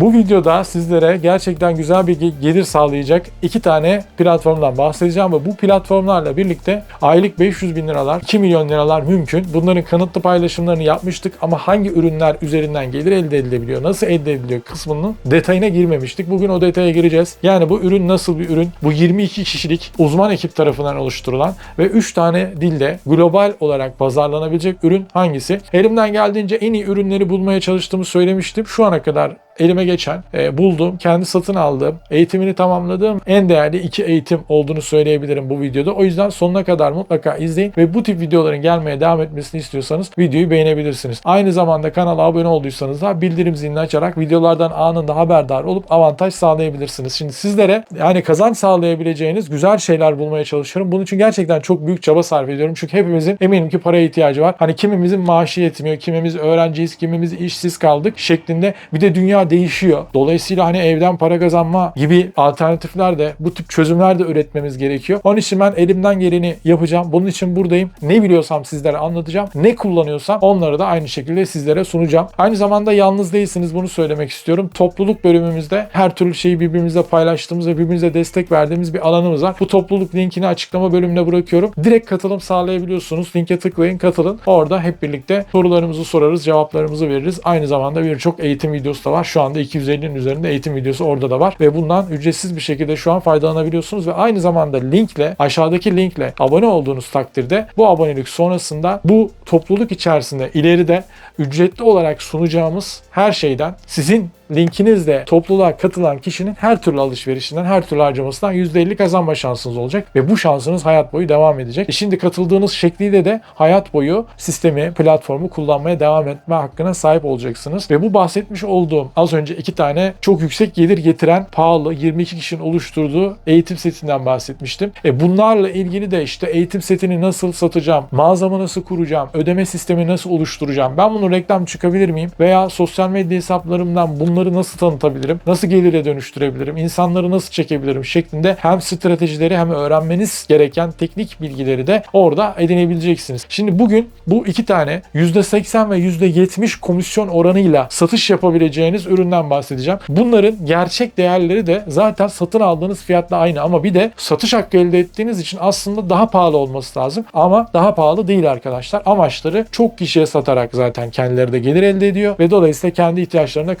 Bu videoda sizlere gerçekten güzel bir ge- gelir sağlayacak iki tane platformdan bahsedeceğim ve bu platformlarla birlikte aylık 500 bin liralar, 2 milyon liralar mümkün. Bunların kanıtlı paylaşımlarını yapmıştık ama hangi ürünler üzerinden gelir elde edilebiliyor, nasıl elde ediliyor kısmının detayına girmemiştik. Bugün o detaya gireceğiz. Yani bu ürün nasıl bir ürün? Bu 22 kişilik uzman ekip tarafından oluşturulan ve 3 tane dilde global olarak pazarlanabilecek ürün hangisi? Elimden geldiğince en iyi ürünleri bulmaya çalıştığımı söylemiştim. Şu ana kadar elime geçen, e, bulduğum, kendi satın aldığım, eğitimini tamamladığım en değerli iki eğitim olduğunu söyleyebilirim bu videoda. O yüzden sonuna kadar mutlaka izleyin ve bu tip videoların gelmeye devam etmesini istiyorsanız videoyu beğenebilirsiniz. Aynı zamanda kanala abone olduysanız da bildirim zilini açarak videolardan anında haberdar olup avantaj sağlayabilirsiniz. Şimdi sizlere yani kazanç sağlayabileceğiniz güzel şeyler bulmaya çalışıyorum. Bunun için gerçekten çok büyük çaba sarf ediyorum. Çünkü hepimizin eminim ki paraya ihtiyacı var. Hani kimimizin maaşı yetmiyor, kimimiz öğrenciyiz, kimimiz işsiz kaldık şeklinde. Bir de dünya değişiyor. Dolayısıyla hani evden para kazanma gibi alternatifler de bu tip çözümler de üretmemiz gerekiyor. Onun için ben elimden geleni yapacağım. Bunun için buradayım. Ne biliyorsam sizlere anlatacağım. Ne kullanıyorsam onları da aynı şekilde sizlere sunacağım. Aynı zamanda yalnız değilsiniz bunu söylemek istiyorum. Topluluk bölümümüzde her türlü şeyi birbirimizle paylaştığımız ve birbirimize destek verdiğimiz bir alanımız var. Bu topluluk linkini açıklama bölümüne bırakıyorum. Direkt katılım sağlayabiliyorsunuz. Linke tıklayın, katılın. Orada hep birlikte sorularımızı sorarız, cevaplarımızı veririz. Aynı zamanda birçok eğitim videosu da var. Şu anda 250'nin üzerinde eğitim videosu orada da var. Ve bundan ücretsiz bir şekilde şu an faydalanabiliyorsunuz. Ve aynı zamanda linkle aşağıdaki linkle abone olduğunuz takdirde bu abonelik sonrasında bu topluluk içerisinde ileride ücretli olarak sunacağımız her şeyden sizin linkinizle topluluğa katılan kişinin her türlü alışverişinden, her türlü harcamasından %50 kazanma şansınız olacak ve bu şansınız hayat boyu devam edecek. E şimdi katıldığınız şekliyle de hayat boyu sistemi, platformu kullanmaya devam etme hakkına sahip olacaksınız. Ve bu bahsetmiş olduğum az önce iki tane çok yüksek gelir getiren pahalı 22 kişinin oluşturduğu eğitim setinden bahsetmiştim. E bunlarla ilgili de işte eğitim setini nasıl satacağım, mağazamı nasıl kuracağım, ödeme sistemi nasıl oluşturacağım, ben bunu reklam çıkabilir miyim veya sosyal medya hesaplarımdan bunları nasıl tanıtabilirim, nasıl gelire dönüştürebilirim, insanları nasıl çekebilirim şeklinde hem stratejileri hem öğrenmeniz gereken teknik bilgileri de orada edinebileceksiniz. Şimdi bugün bu iki tane %80 ve %70 komisyon oranıyla satış yapabileceğiniz üründen bahsedeceğim. Bunların gerçek değerleri de zaten satın aldığınız fiyatla aynı ama bir de satış hakkı elde ettiğiniz için aslında daha pahalı olması lazım. Ama daha pahalı değil arkadaşlar. Amaçları çok kişiye satarak zaten kendileri de gelir elde ediyor ve dolayısıyla kendi ihtiyaçlarını da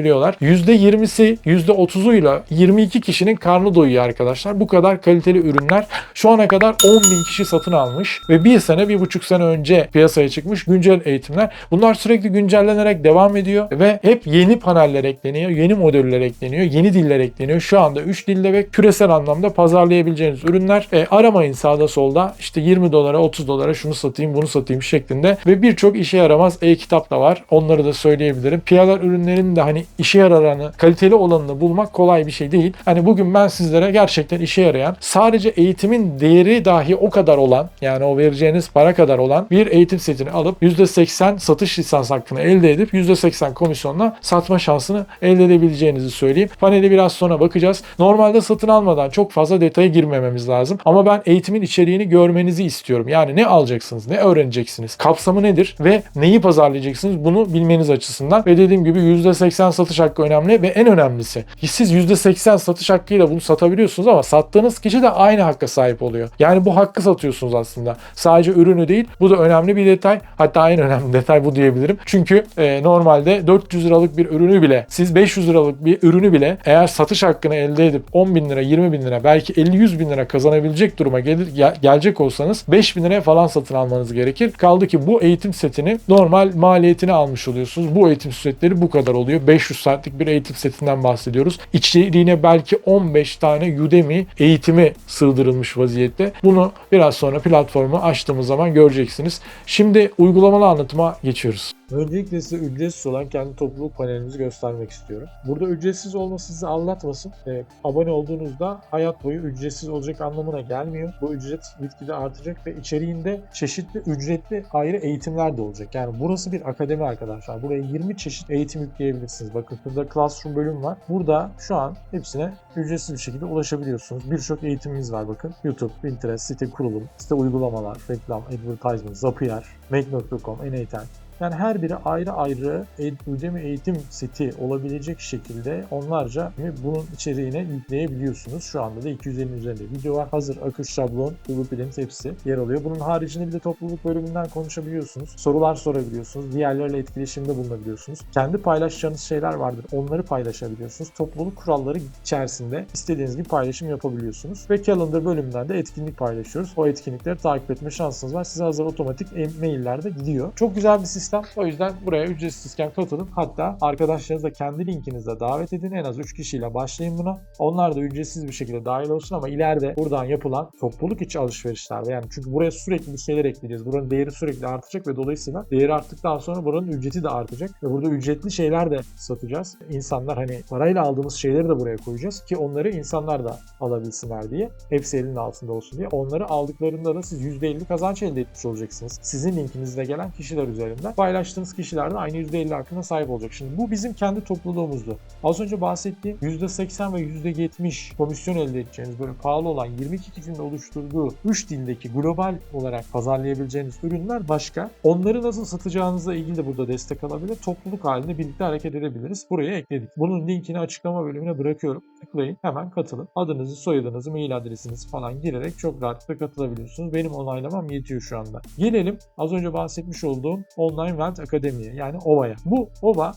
karşılayabiliyorlar. %20'si %30'uyla 22 kişinin karnı doyuyor arkadaşlar. Bu kadar kaliteli ürünler şu ana kadar 10 bin kişi satın almış ve bir sene, bir buçuk sene önce piyasaya çıkmış güncel eğitimler. Bunlar sürekli güncellenerek devam ediyor ve hep yeni paneller ekleniyor, yeni modeller ekleniyor, yeni diller ekleniyor. Şu anda 3 dilde ve küresel anlamda pazarlayabileceğiniz ürünler. E, aramayın sağda solda işte 20 dolara 30 dolara şunu satayım bunu satayım şeklinde ve birçok işe yaramaz e-kitap da var. Onları da söyleyebilirim. PR ürünlerinin de hani işe yararını, kaliteli olanını bulmak kolay bir şey değil. Hani bugün ben sizlere gerçekten işe yarayan, sadece eğitimin değeri dahi o kadar olan, yani o vereceğiniz para kadar olan bir eğitim setini alıp %80 satış lisans hakkını elde edip %80 komisyonla satma şansını elde edebileceğinizi söyleyeyim. Paneli biraz sonra bakacağız. Normalde satın almadan çok fazla detaya girmememiz lazım. Ama ben eğitimin içeriğini görmenizi istiyorum. Yani ne alacaksınız, ne öğreneceksiniz, kapsamı nedir ve neyi pazarlayacaksınız bunu bilmeniz açısından. Ve dediğim gibi %80 satış hakkı önemli ve en önemlisi siz %80 satış hakkıyla bunu satabiliyorsunuz ama sattığınız kişi de aynı hakka sahip oluyor. Yani bu hakkı satıyorsunuz aslında. Sadece ürünü değil. Bu da önemli bir detay. Hatta en önemli detay bu diyebilirim. Çünkü e, normalde 400 liralık bir ürünü bile siz 500 liralık bir ürünü bile eğer satış hakkını elde edip 10 bin lira 20 bin lira belki 50-100 bin lira kazanabilecek duruma gelir, gel- gelecek olsanız 5 bin liraya falan satın almanız gerekir. Kaldı ki bu eğitim setini normal maliyetini almış oluyorsunuz. Bu eğitim setleri bu kadar oluyor. 500 saatlik bir eğitim setinden bahsediyoruz. İçeriğine belki 15 tane Udemy eğitimi sığdırılmış vaziyette. Bunu biraz sonra platformu açtığımız zaman göreceksiniz. Şimdi uygulamalı anlatıma geçiyoruz. Öncelikle size ücretsiz olan kendi topluluk panelimizi göstermek istiyorum. Burada ücretsiz olması sizi anlatmasın. E, abone olduğunuzda hayat boyu ücretsiz olacak anlamına gelmiyor. Bu ücret gitgide artacak ve içeriğinde çeşitli ücretli ayrı eğitimler de olacak. Yani burası bir akademi arkadaşlar. Buraya 20 çeşit eğitim yükleyebilirsiniz. Bakın burada Classroom bölüm var. Burada şu an hepsine ücretsiz bir şekilde ulaşabiliyorsunuz. Birçok eğitimimiz var bakın. YouTube, Pinterest, site kurulum, site uygulamalar, reklam, advertisement, Zapier, Make.com, N8, Yani her biri ayrı ayrı e- Udemy eğitim seti olabilecek şekilde onlarca bunun içeriğine yükleyebiliyorsunuz. Şu anda da 250'nin üzerinde video var. Hazır akış şablon, blueprint hepsi yer alıyor. Bunun haricinde bir de topluluk bölümünden konuşabiliyorsunuz. Sorular sorabiliyorsunuz. Diğerleriyle etkileşimde bulunabiliyorsunuz. Kendi paylaşacağınız şeyler vardır. Onları paylaşabiliyorsunuz. Topluluk kuralları içerisinde istediğiniz gibi paylaşım yapabiliyorsunuz. Ve calendar bölümünden de etkinlik paylaşıyoruz. O etkinlikleri takip etme şansınız var. Size hazır otomatik maillerde gidiyor. Çok güzel bir sistem. O yüzden buraya ücretsizken katılın. Hatta arkadaşlarınızı da kendi linkinizle davet edin. En az 3 kişiyle başlayın buna. Onlar da ücretsiz bir şekilde dahil olsun ama ileride buradan yapılan topluluk içi alışverişlerde yani çünkü buraya sürekli bir şeyler ekleyeceğiz. Buranın değeri sürekli artacak ve dolayısıyla değeri arttıktan sonra buranın ücreti de artacak ve burada ücretli şeyler de satacağız. İnsanlar hani parayla aldığımız şeyleri de buraya koyacağız ki onları insanlar da alabilsinler diye. Hepsi elinin altında olsun diye. Onları aldıklarında da siz %50 kazanç elde etmiş olacaksınız. Sizin linkinizde gelen kişiler üzerinden paylaştığınız kişiler de aynı %50 hakkında sahip olacak. Şimdi bu bizim kendi topluluğumuzdu. Az önce bahsettiğim %80 ve %70 komisyon elde edeceğiniz böyle pahalı olan 22 kişinin oluşturduğu 3 dildeki global olarak pazarlayabileceğiniz ürünler başka. Onları nasıl satacağınızla ilgili de burada destek alabilir. Topluluk halinde birlikte hareket edebiliriz. Buraya ekledik. Bunun linkini açıklama bölümüne bırakıyorum. Tıklayın hemen katılın. Adınızı, soyadınızı, mail adresinizi falan girerek çok rahatlıkla katılabiliyorsunuz. Benim onaylamam yetiyor şu anda. Gelelim az önce bahsetmiş olduğum Online Went Akademi'ye yani OVA'ya. Bu OVA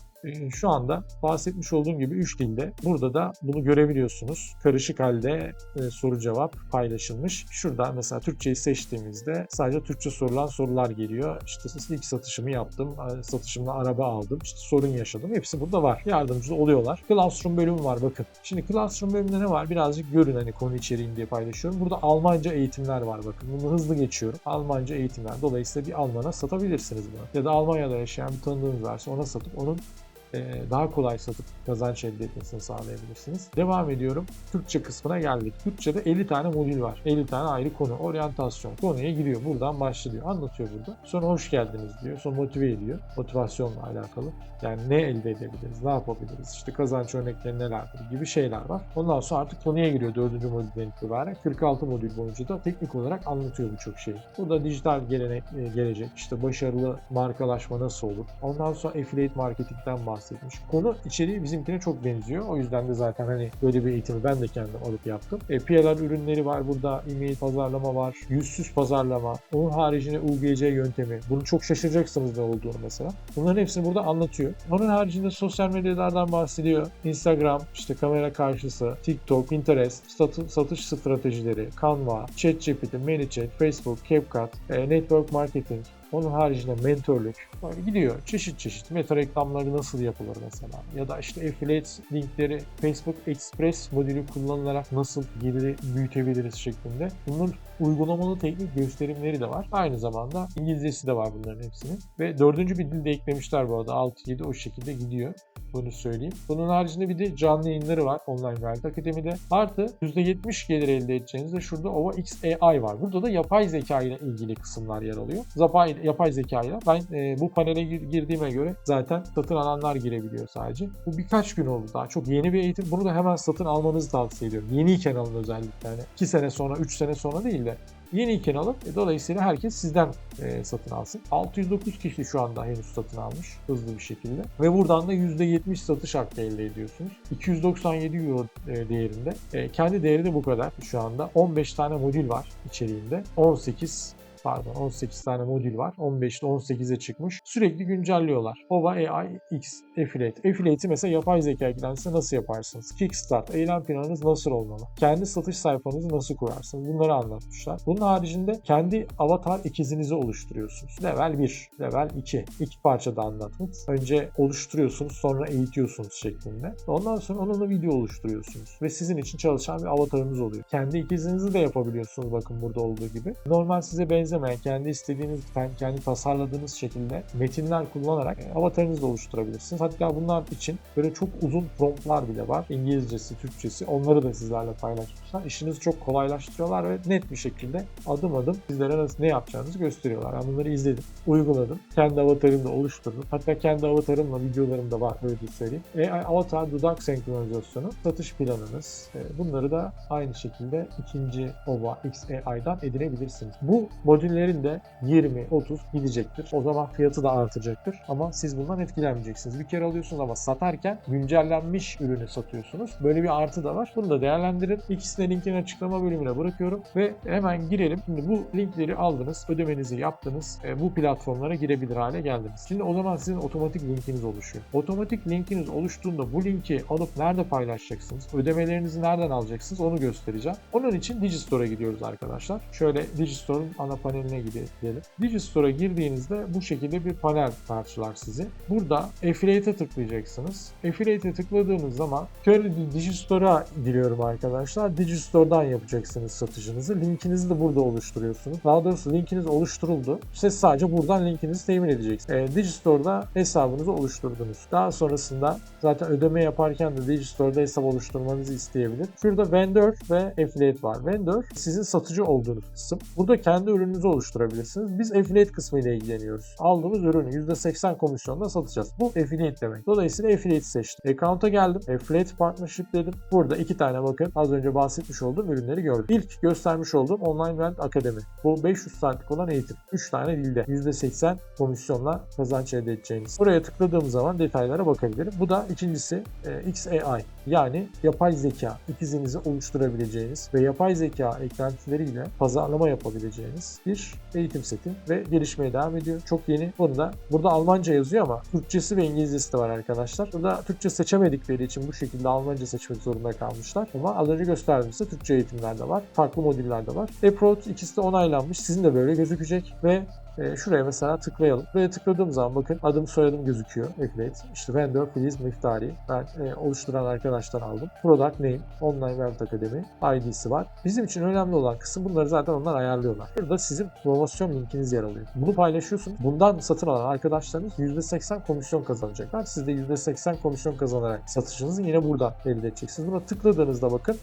şu anda bahsetmiş olduğum gibi 3 dilde. Burada da bunu görebiliyorsunuz. Karışık halde e, soru cevap paylaşılmış. Şurada mesela Türkçeyi seçtiğimizde sadece Türkçe sorulan sorular geliyor. İşte ilk satışımı yaptım, satışımda araba aldım, işte sorun yaşadım. Hepsi burada var. Yardımcı oluyorlar. Classroom bölümü var bakın. Şimdi Classroom bölümünde ne var? Birazcık görün hani konu içeriğini diye paylaşıyorum. Burada Almanca eğitimler var bakın. Bunu hızlı geçiyorum. Almanca eğitimler. Dolayısıyla bir Alman'a satabilirsiniz bunu. Ya da Almanya'da yaşayan bir tanıdığınız varsa ona satıp onun daha kolay satıp kazanç elde etmesini sağlayabilirsiniz. Devam ediyorum. Türkçe kısmına geldik. Türkçe'de 50 tane modül var. 50 tane ayrı konu. Oryantasyon. Konuya giriyor. Buradan başlıyor. Anlatıyor burada. Sonra hoş geldiniz diyor. Sonra motive ediyor. Motivasyonla alakalı. Yani ne elde edebiliriz? Ne yapabiliriz? İşte kazanç örnekleri nelerdir gibi şeyler var. Ondan sonra artık konuya giriyor 4. modülden itibaren. 46 modül boyunca da teknik olarak anlatıyor birçok şeyi. Burada dijital gelenek, gelecek. İşte başarılı markalaşma nasıl olur? Ondan sonra affiliate marketingten bahsetmiş. Konu içeriği bizimkine çok benziyor. O yüzden de zaten hani böyle bir eğitimi ben de kendim alıp yaptım. E, PLR ürünleri var burada. E-mail pazarlama var. Yüzsüz pazarlama. Onun haricinde UGC yöntemi. Bunu çok şaşıracaksınız ne olduğunu mesela. Bunların hepsini burada anlatıyor. Onun haricinde sosyal medyalardan bahsediyor. Instagram, işte kamera karşısı, TikTok, Pinterest, satış, satış stratejileri, Canva, ChatGPT, ManyChat, Facebook, CapCut, e, Network Marketing, onun haricinde mentorluk böyle gidiyor. Çeşit çeşit meta reklamları nasıl yapılır mesela. Ya da işte affiliate linkleri Facebook Express modülü kullanılarak nasıl geliri büyütebiliriz şeklinde. Bunun uygulamalı teknik gösterimleri de var. Aynı zamanda İngilizcesi de var bunların hepsinin. Ve dördüncü bir dil de eklemişler bu arada. 6-7 o şekilde gidiyor. Bunu söyleyeyim. Bunun haricinde bir de canlı yayınları var Online Guide Akademi'de. Artı %70 gelir elde edeceğinizde şurada OVA XAI var. Burada da yapay zeka ile ilgili kısımlar yer alıyor. Yapay, yapay zeka ile ben e, bu panele girdiğime göre zaten satın alanlar girebiliyor sadece. Bu birkaç gün oldu daha. Çok yeni bir eğitim. Bunu da hemen satın almanızı tavsiye ediyorum. Yeniyken alın özellikle. Yani 2 sene sonra, 3 sene sonra değil de yeniyken alıp e, dolayısıyla herkes sizden e, satın alsın. 609 kişi şu anda henüz satın almış hızlı bir şekilde ve buradan da %70 satış hakkı elde ediyorsunuz. 297 euro e, değerinde. E, kendi değeri de bu kadar şu anda. 15 tane modül var içeriğinde. 18 pardon 18 tane modül var. 15'te 18'e çıkmış. Sürekli güncelliyorlar. OVA AI X Affiliate. Affiliate'i mesela yapay zeka eklense nasıl yaparsınız? Kickstart, eylem planınız nasıl olmalı? Kendi satış sayfanızı nasıl kurarsınız? Bunları anlatmışlar. Bunun haricinde kendi avatar ikizinizi oluşturuyorsunuz. Level 1, level 2. İki parçada anlatmış. Önce oluşturuyorsunuz sonra eğitiyorsunuz şeklinde. Ondan sonra onunla video oluşturuyorsunuz. Ve sizin için çalışan bir avatarınız oluyor. Kendi ikizinizi de yapabiliyorsunuz bakın burada olduğu gibi. Normal size benzer benzemeyen, kendi istediğiniz, kendi tasarladığınız şekilde metinler kullanarak avatarınızı da oluşturabilirsiniz. Hatta bunlar için böyle çok uzun promptlar bile var. İngilizcesi, Türkçesi. Onları da sizlerle paylaşmışlar. İşinizi çok kolaylaştırıyorlar ve net bir şekilde adım adım sizlere nasıl ne yapacağınızı gösteriyorlar. Ben bunları izledim, uyguladım. Kendi avatarımı da oluşturdum. Hatta kendi avatarımla videolarım da var öyle söyleyeyim. AI avatar dudak senkronizasyonu, satış planınız. E, bunları da aynı şekilde ikinci OVA XAI'dan edinebilirsiniz. Bu modül modüllerin de 20-30 gidecektir. O zaman fiyatı da artacaktır. Ama siz bundan etkilenmeyeceksiniz. Bir kere alıyorsunuz ama satarken güncellenmiş ürünü satıyorsunuz. Böyle bir artı da var. Bunu da değerlendirin. İkisini linkini açıklama bölümüne bırakıyorum ve hemen girelim. Şimdi bu linkleri aldınız, ödemenizi yaptınız. E, bu platformlara girebilir hale geldiniz. Şimdi o zaman sizin otomatik linkiniz oluşuyor. Otomatik linkiniz oluştuğunda bu linki alıp nerede paylaşacaksınız? Ödemelerinizi nereden alacaksınız? Onu göstereceğim. Onun için Digistore'a gidiyoruz arkadaşlar. Şöyle Digistore'un ana paneline gidelim. Digistore'a girdiğinizde bu şekilde bir panel karşılar sizi. Burada Affiliate'e tıklayacaksınız. Affiliate'e tıkladığınız zaman Digistore'a giriyorum arkadaşlar. Digistore'dan yapacaksınız satışınızı. Linkinizi de burada oluşturuyorsunuz. Daha doğrusu linkiniz oluşturuldu. Siz sadece buradan linkinizi temin edeceksiniz. E, Digistore'da hesabınızı oluşturdunuz. Daha sonrasında zaten ödeme yaparken de Digistore'da hesap oluşturmanızı isteyebilir. Şurada vendor ve affiliate var. Vendor sizin satıcı olduğunuz kısım. Burada kendi ürününüzü oluşturabilirsiniz. Biz affiliate kısmı ile ilgileniyoruz. Aldığımız ürünü %80 komisyonla satacağız. Bu affiliate demek. Dolayısıyla affiliate seçtim. Account'a geldim. Affiliate partnership dedim. Burada iki tane bakın az önce bahsetmiş olduğum ürünleri gördüm. İlk göstermiş olduğum Online Brand Akademi. Bu 500 saatlik olan eğitim. 3 tane dilde. %80 komisyonla kazanç elde edeceğiniz. Buraya tıkladığım zaman detaylara bakabilirim. Bu da ikincisi e, XAI yani yapay zeka ikizinizi oluşturabileceğiniz ve yapay zeka eklentileriyle pazarlama yapabileceğiniz bir eğitim seti ve gelişmeye devam ediyor. Çok yeni. Bunu da burada Almanca yazıyor ama Türkçesi ve İngilizcesi de var arkadaşlar. Burada Türkçe seçemedikleri için bu şekilde Almanca seçmek zorunda kalmışlar. Ama az önce gösterdiğimizde Türkçe eğitimler de var. Farklı modüller de var. Approach ikisi de onaylanmış. Sizin de böyle gözükecek ve e, şuraya mesela tıklayalım. Buraya tıkladığım zaman bakın adım soyadım gözüküyor. Affiliate. İşte vendor Filiz Miftari. Ben e, oluşturan arkadaştan aldım. Product name, online web akademi, ID'si var. Bizim için önemli olan kısım bunları zaten onlar ayarlıyorlar. Burada sizin promosyon linkiniz yer alıyor. Bunu paylaşıyorsunuz. Bundan satın alan arkadaşlarınız %80 komisyon kazanacaklar. Siz de %80 komisyon kazanarak satışınızı yine buradan elde edeceksiniz. Buna tıkladığınızda bakın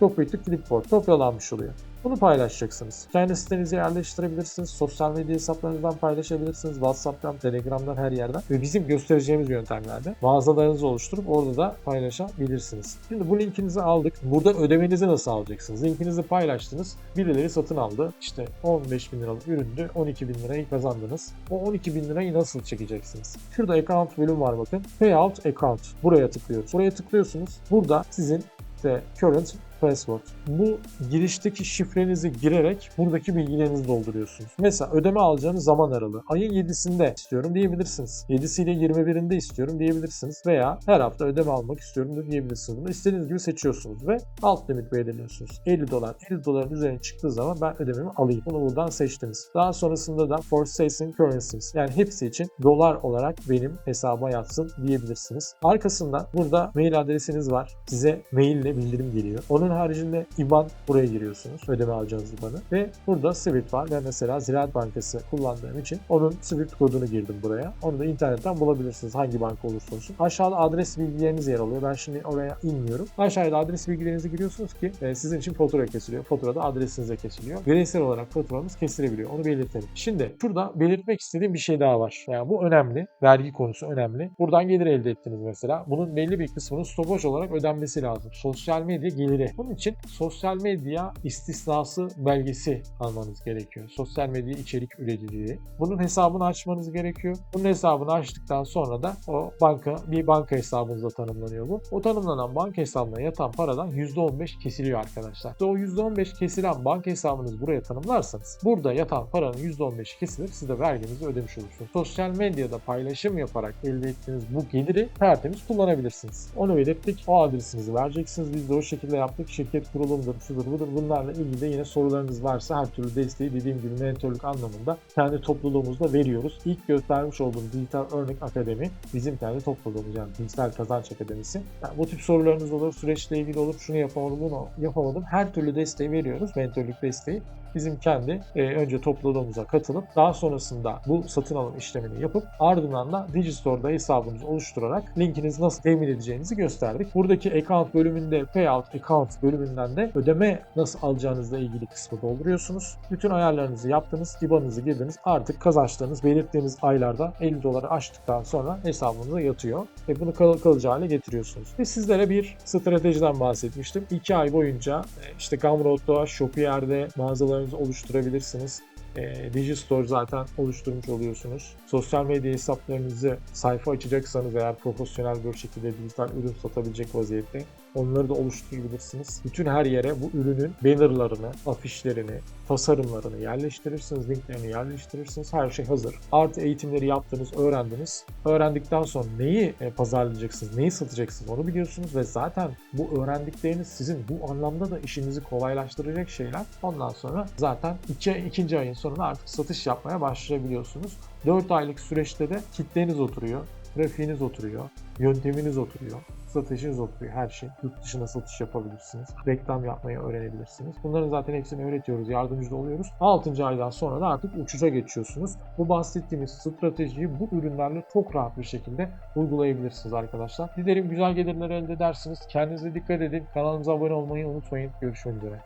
To Clipboard kopyalanmış oluyor. Bunu paylaşacaksınız. Kendi sitenize yerleştirebilirsiniz. Sosyal medya hesaplarınızdan paylaşabilirsiniz. WhatsApp'tan, Telegram'dan her yerden. Ve bizim göstereceğimiz yöntemlerde mağazalarınızı oluşturup orada da paylaşabilirsiniz. Şimdi bu linkinizi aldık. Buradan ödemenizi nasıl alacaksınız? Linkinizi paylaştınız. Birileri satın aldı. İşte 15 bin liralık üründü. 12 bin lirayı kazandınız. O 12 bin lirayı nasıl çekeceksiniz? Şurada account bölüm var bakın. Payout account. Buraya tıklıyoruz. Buraya tıklıyorsunuz. Burada sizin işte current password. Bu girişteki şifrenizi girerek buradaki bilgilerinizi dolduruyorsunuz. Mesela ödeme alacağınız zaman aralığı. Ayın 7'sinde istiyorum diyebilirsiniz. 7'si ile 21'inde istiyorum diyebilirsiniz. Veya her hafta ödeme almak istiyorum diyebilirsiniz. Bunu istediğiniz gibi seçiyorsunuz ve alt limit belirliyorsunuz. 50 dolar. 50 doların üzerine çıktığı zaman ben ödememi alayım. Bunu buradan seçtiniz. Daha sonrasında da for sales currencies. Yani hepsi için dolar olarak benim hesaba yatsın diyebilirsiniz. Arkasında burada mail adresiniz var. Size maille bildirim geliyor. Onun haricinde IBAN buraya giriyorsunuz. Ödeme alacağınız IBAN'ı. Ve burada Swift var. Ben mesela Ziraat Bankası kullandığım için onun Swift kodunu girdim buraya. Onu da internetten bulabilirsiniz hangi banka olursa olsun. Aşağıda adres bilgileriniz yer alıyor. Ben şimdi oraya inmiyorum. Aşağıda adres bilgilerinizi giriyorsunuz ki e, sizin için fatura kesiliyor. Fatura da adresinize kesiliyor. Bireysel olarak faturanız kesilebiliyor. Onu belirtelim. Şimdi şurada belirtmek istediğim bir şey daha var. Yani bu önemli. Vergi konusu önemli. Buradan gelir elde ettiniz mesela. Bunun belli bir kısmının stopaj olarak ödenmesi lazım. Sosyal medya geliri. Bunun için sosyal medya istisnası belgesi almanız gerekiyor. Sosyal medya içerik üreticiliği. Bunun hesabını açmanız gerekiyor. Bunun hesabını açtıktan sonra da o banka bir banka hesabınıza tanımlanıyor bu. O tanımlanan banka hesabına yatan paradan %15 kesiliyor arkadaşlar. İşte o %15 kesilen banka hesabınızı buraya tanımlarsanız burada yatan paranın %15'i kesilir. Siz de verginizi ödemiş olursunuz. Sosyal medyada paylaşım yaparak elde ettiğiniz bu geliri tertemiz kullanabilirsiniz. Onu belirttik. O adresinizi vereceksiniz. Biz de o şekilde yaptık. Şirket kurulumdur, şudur budur. Bunlarla ilgili de yine sorularınız varsa her türlü desteği dediğim gibi mentörlük anlamında kendi topluluğumuzda veriyoruz. İlk göstermiş olduğum Dijital Örnek Akademi bizim kendi topluluğumuz yani Dijital Kazanç Akademisi. Yani bu tip sorularınız olur, süreçle ilgili olur, şunu yapamadım, bunu yapamadım. Her türlü desteği veriyoruz, mentörlük desteği bizim kendi e, önce topluluğumuza katılıp daha sonrasında bu satın alım işlemini yapıp ardından da Digistore'da hesabınızı oluşturarak linkinizi nasıl temin edeceğinizi gösterdik. Buradaki account bölümünde payout account bölümünden de ödeme nasıl alacağınızla ilgili kısmı dolduruyorsunuz. Bütün ayarlarınızı yaptınız, IBAN'ınızı girdiniz. Artık kazançlarınız belirttiğiniz aylarda 50 doları aştıktan sonra hesabınıza yatıyor ve bunu kal- kalıcı hale getiriyorsunuz. Ve sizlere bir stratejiden bahsetmiştim. 2 ay boyunca e, işte Gumroad'da, Shopier'de mağazalarınızı oluşturabilirsiniz. E, Digistore zaten oluşturmuş oluyorsunuz. Sosyal medya hesaplarınızı sayfa açacaksanız eğer profesyonel bir şekilde dijital ürün satabilecek vaziyette onları da oluşturabilirsiniz. Bütün her yere bu ürünün bannerlarını, afişlerini, tasarımlarını yerleştirirsiniz, linklerini yerleştirirsiniz. Her şey hazır. Artı eğitimleri yaptınız, öğrendiniz. Öğrendikten sonra neyi e, pazarlayacaksınız, neyi satacaksınız onu biliyorsunuz ve zaten bu öğrendikleriniz sizin bu anlamda da işinizi kolaylaştıracak şeyler. Ondan sonra zaten iki, ikinci ayın sonunda artık satış yapmaya başlayabiliyorsunuz. 4 aylık süreçte de kitleniz oturuyor, trafiğiniz oturuyor, yönteminiz oturuyor, stratejiniz oturuyor her şey. Yurt dışına satış yapabilirsiniz. Reklam yapmayı öğrenebilirsiniz. Bunların zaten hepsini öğretiyoruz, yardımcı da oluyoruz. 6. aydan sonra da artık uçuşa geçiyorsunuz. Bu bahsettiğimiz stratejiyi bu ürünlerle çok rahat bir şekilde uygulayabilirsiniz arkadaşlar. Dilerim güzel gelirler elde edersiniz. Kendinize dikkat edin. Kanalımıza abone olmayı unutmayın. Görüşmek üzere.